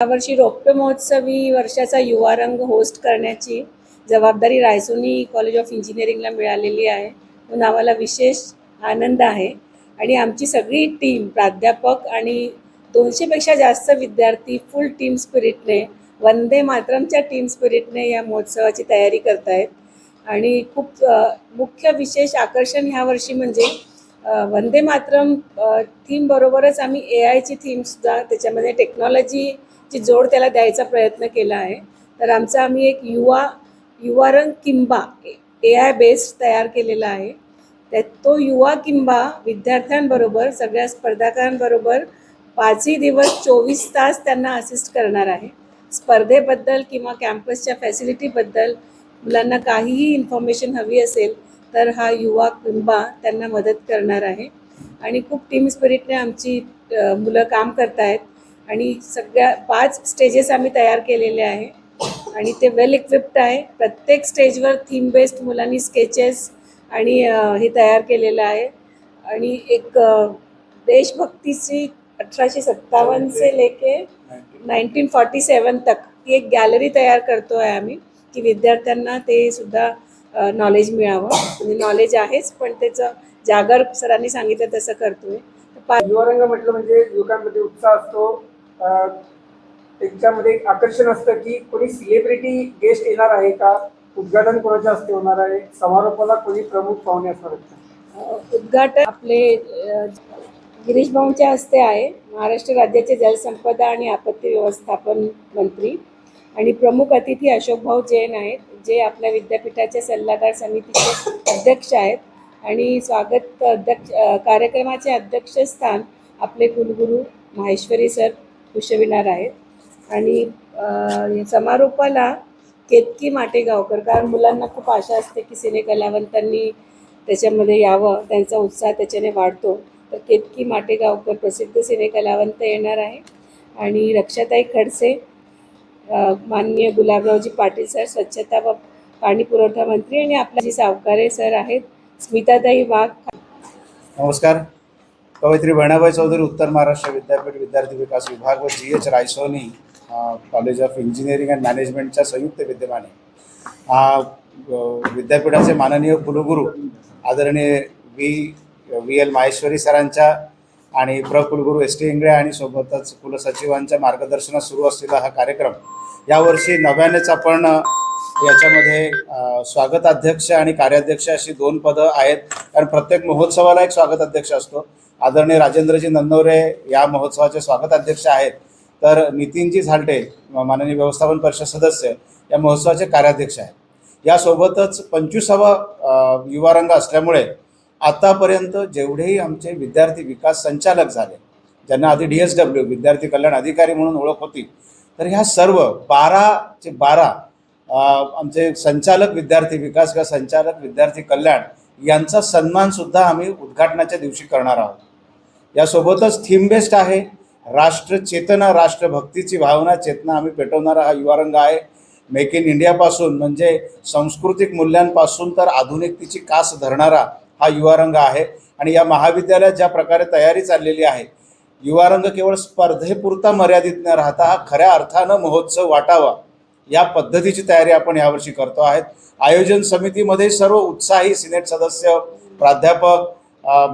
यावर्षी रौप्य महोत्सवी वर्षाचा युवा रंग होस्ट करण्याची जबाबदारी रायसोनी कॉलेज ऑफ इंजिनिअरिंगला मिळालेली आहे. म्हणून आम्हाला विशेष आनंद आहे. आणि आमची सगळी टीम प्राध्यापक आणि दोनशेपेक्षा जास्त विद्यार्थी फुल टीम स्पिरिटने वंदे मातरमच्या टीम स्पिरिटने या महोत्सवाची तयारी करत आहेत आणि खूप मुख्य विशेष आकर्षण ह्या वर्षी म्हणजे वंदे मातरम थीमबरोबरच आम्ही ए आयची थीमसुद्धा त्याच्यामध्ये टेक्नॉलॉजी ची जोड त्याला द्यायचा प्रयत्न केला आहे. तर आमचा आम्ही एक युवा युवा रंग किंबा ए आय बेस्ड तयार केलेला आहे. त्यात तो युवा किंबा विद्यार्थ्यांबरोबर सगळ्या स्पर्धकांबरोबर पाचही दिवस चोवीस तास त्यांना असिस्ट करणार आहे. स्पर्धेबद्दल किंवा कॅम्पसच्या फॅसिलिटीबद्दल मुलांना काहीही इन्फॉर्मेशन हवी असेल तर हा युवा किंबा त्यांना मदत करणार आहे. आणि खूप टीम स्पिरिटने आमची मुलं काम करत आहेत आणि सगळ्या पाच स्टेजेस आम्ही तयार केलेले आहे. आणि ते वेल इक्विप्ड आहे. प्रत्येक स्टेजवर थीम बेस्ड मुलांनी स्केचेस आणि हे तयार केलेलं आहे. आणि एक देशभक्तीची अठराशे सत्तावन्न से लेके नाईन्टीन फॉर्टी सेवन तक ती एक गॅलरी तयार करतो आहे आम्ही. की विद्यार्थ्यांना ते सुद्धा नॉलेज मिळावं. म्हणजे नॉलेज आहेच पण त्याचं जागर सरांनी सांगितलं तसं करतोय. युवारंग म्हटलं म्हणजे युवकांमध्ये उत्साह असतो. त्यांच्यामध्ये एक आकर्षण असतं की कोणी सेलिब्रिटी गेस्ट येणार आहे का? उद्घाटन कोणाच्या हस्ते होणार आहे? समारोपाला कोणी प्रमुख पाहुणे असणार आहेत उद्घाटन आपले गिरीश भाऊंच्या हस्ते आहे. महाराष्ट्र राज्याचे जलसंपदा आणि आपत्ती व्यवस्थापन मंत्री आणि प्रमुख अतिथी अशोक भाऊ जैन आहेत जे आपल्या विद्यापीठाच्या सल्लागार समितीचे अध्यक्ष आहेत आणि स्वागत अध्यक्ष कार्यक्रमाचे अध्यक्षस्थान आपले कुलगुरू माहेश्वरी सर पुषविणार आहेत. आणि समारोपाला केतकी माटेगावकर कारण मुलांना खूप आशा असते की सिने कलावंतांनी त्याच्यामध्ये यावं त्यांचा उत्साह त्याच्याने वाढतो. तर केतकी माटेगावकर प्रसिद्ध सिने कलावंत येणार आहे आणि रक्षाताई खडसे माननीय गुलाबरावजी पाटील सर स्वच्छता व पाणी पुरवठा मंत्री आणि आपला जी सावकारे सर आहेत स्मिताताई वाघ. नमस्कार. कवयित्री बहिणाबाई चौधरी उत्तर महाराष्ट्र विद्यापीठ विद्यार्थी विकास विभाग व G H Raisoni college of engineering and मॅनेजमेंटच्या संयुक्त विद्यमाने. विद्यापीठाचे माननीय कुलगुरू आदरणीय व्ही व्ही एल माहेश्वरी सरांच्या आणि प्र कुलगुरू एस टी इंगळे आणि सोबतच कुलसचिवांच्या मार्गदर्शनात सुरू असलेला हा कार्यक्रम. यावर्षी नव्यानेच आपण याच्यामध्ये स्वागताध्यक्ष आणि कार्याध्यक्ष अशी दोन पदं आहेत. कारण प्रत्येक महोत्सवाला एक स्वागताध्यक्ष असतो. आदरणीय राजेंद्रजी नंदवरे या महोत्सवाचे स्वागताध्यक्ष आहेत. तर नितीनजी झालटे माननीय व्यवस्थापन परिषद सदस्य या महोत्सवाचे कार्याध्यक्ष आहेत. यासोबतच पंचवीसावा युवा युवारंग असल्यामुळे आतापर्यंत जेवढेही आमचे विद्यार्थी विकास संचालक झाले ज्यांना आधी डी एस डब्ल्यू विद्यार्थी कल्याण अधिकारी म्हणून ओळख होती तर ह्या सर्व बाराचे बारा आमचे संचालक विद्यार्थी विकास किंवा संचालक विद्यार्थी कल्याण यांचा सन्मानसुद्धा आम्ही उद्घाटनाच्या दिवशी करणार आहोत. यासोबतच थीम बेस्ड आहे. राष्ट्र चेतना राष्ट्रभक्तीची भावना चेतना आम्ही पेटवणारा हा युवारंग आहे. मेक इन इंडियापासून म्हणजे सांस्कृतिक मूल्यांपासून तर आधुनिकतेची कास धरणारा हा युवारंग आहे. आणि या महाविद्यालयात ज्या प्रकारे तयारी चाललेली आहे युवारंग केवळ स्पर्धेपुरता मर्यादित न राहता हा खऱ्या अर्थानं महोत्सव वाटावा. या पद्धतीची तयारी आपण यावर्षी करतो आहेत. आयोजन समितीमध्ये सर्व उत्साही सिनेट सदस्य प्राध्यापक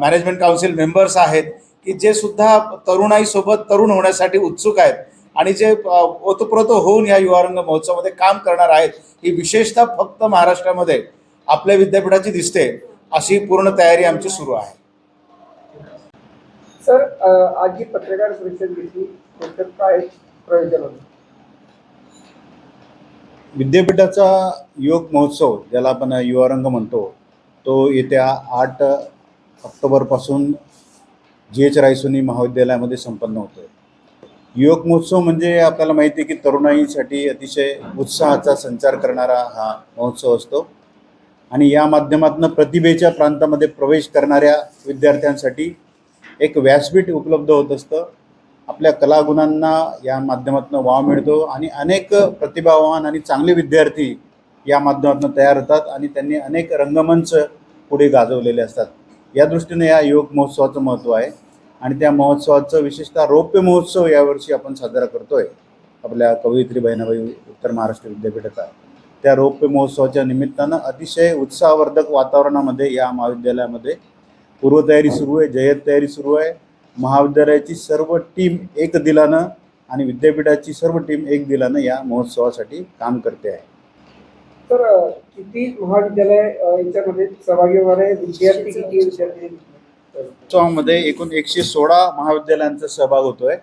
मॅनेजमेंट काउन्सिल मेंबर्स आहेत की जे सुद्धा तरुणाईसोबत तरुण होण्यासाठी उत्सुक आहेत आणि जे ओतप्रोत होऊन या युवारंग महोत्सवामध्ये काम करणार आहेत ही विशेषतः फक्त महाराष्ट्रामध्ये आपल्या विद्यापीठाची दिसते अशी पूर्ण तयारी आमची सुरू आहे. सर आज जी पत्रकार परिषद घेतली. काय प्रयोजन होतं? विद्यापीठाचा योग महोत्सव ज्याला आपण युवारंग म्हणतो तो येत्या आठ ऑक्टोबरपासून जी एच रायसोनी महाविद्यालयामध्ये संपन्न होतो आहे युवक महोत्सव म्हणजे आपल्याला माहिती आहे की तरुणाईसाठी अतिशय उत्साहाचा संचार करणारा हा महोत्सव असतो. आणि या माध्यमातून प्रतिभेच्या प्रांतामध्ये प्रवेश करणाऱ्या विद्यार्थ्यांसाठी एक व्यासपीठ उपलब्ध होत असतं. आपल्या कलागुणांना या माध्यमातून वाव मिळतो आणि अनेक प्रतिभावान आणि चांगले विद्यार्थी या माध्यमातून तयार होतात आणि त्यांनी अनेक रंगमंच पुढे गाजवलेले असतात. या दृष्टीने या योग महोत्सवाचं महत्त्व आहे आणि त्या महोत्सवाचं विशेषतः रौप्य महोत्सव यावर्षी आपण साजरा करतोय. आपल्या कवयित्री बहिणाबाई उत्तर महाराष्ट्र विद्यापीठाचा. त्या रौप्य महोत्सवाच्या निमित्तानं अतिशय उत्साहवर्धक वातावरणामध्ये या महाविद्यालयामध्ये पूर्वतयारी सुरू आहे जय्यत तयारी सुरू आहे. महाविद्यालयाची सर्व टीम एक दिलानं आणि विद्यापीठाची सर्व टीम एक दिलानं या महोत्सवासाठी काम करते आहे. तर किती महाविद्यालय याच्यामध्ये सहभागी होणार आहे? विद्यार्थी किती विद्यार्थी उत्सवामध्ये एकूण एकशे सोळा महाविद्यालयांचा सहभाग होतोय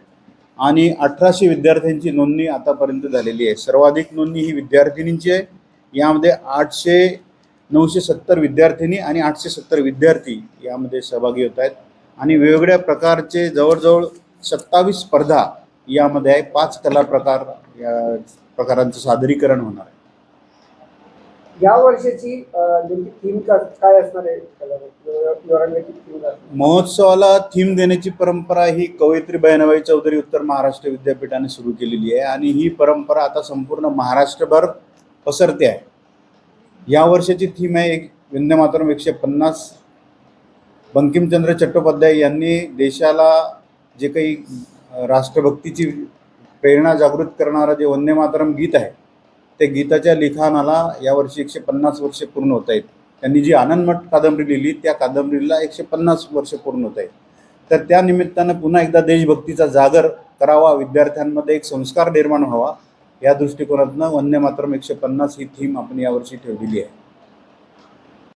आणि अठराशे विद्यार्थ्यांची नोंदणी आतापर्यंत झालेली आहे. सर्वाधिक नोंदणी ही विद्यार्थिनींची आहे. यामध्ये आठशे नऊशे सत्तर विद्यार्थिनी आणि आठशे सत्तर विद्यार्थी यामध्ये सहभागी होत आहेत. आणि वेगवेगळ्या प्रकारचे जवळजवळ सत्तावीस स्पर्धा यामध्ये आहे. पाच कला प्रकार या प्रकारांचं सादरीकरण होणार आहे. या वर्षाची अ, नेमकी थीम काय असणार आहे? महोत्सवाला थीम देण्याची परंपरा ही कवयित्री बहिणाबाई चौधरी उत्तर महाराष्ट्र विद्यापीठाने सुरू केलेली आहे. आणि ही परंपरा आता संपूर्ण महाराष्ट्रभर पसरते आहे. या वर्षाची थीम आहे एक वंदेमातरम एकशे पन्नास बंकिमचंद्र चट्टोपाध्याय यांनी देशाला जे काही राष्ट्रभक्तीची प्रेरणा जागृत करणारं जे वंदे मातरम गीत आहे ते गीताच्या लिखाणाला यावर्षी एकशे पन्नास वर्षे पूर्ण होत आहेत. त्यांनी जी आनंदमठ कादंबरी लिहिली त्या कादंबरीला एकशे पन्नास वर्ष पूर्ण होत आहेत. तर त्या निमित्तानं पुन्हा एकदा देशभक्तीचा जागर करावा विद्यार्थ्यांमध्ये एक संस्कार निर्माण व्हावा या दृष्टिकोनातनं वंदे मातरम एकशे पन्नास ही थीम आपण यावर्षी ठेवलेली आहे.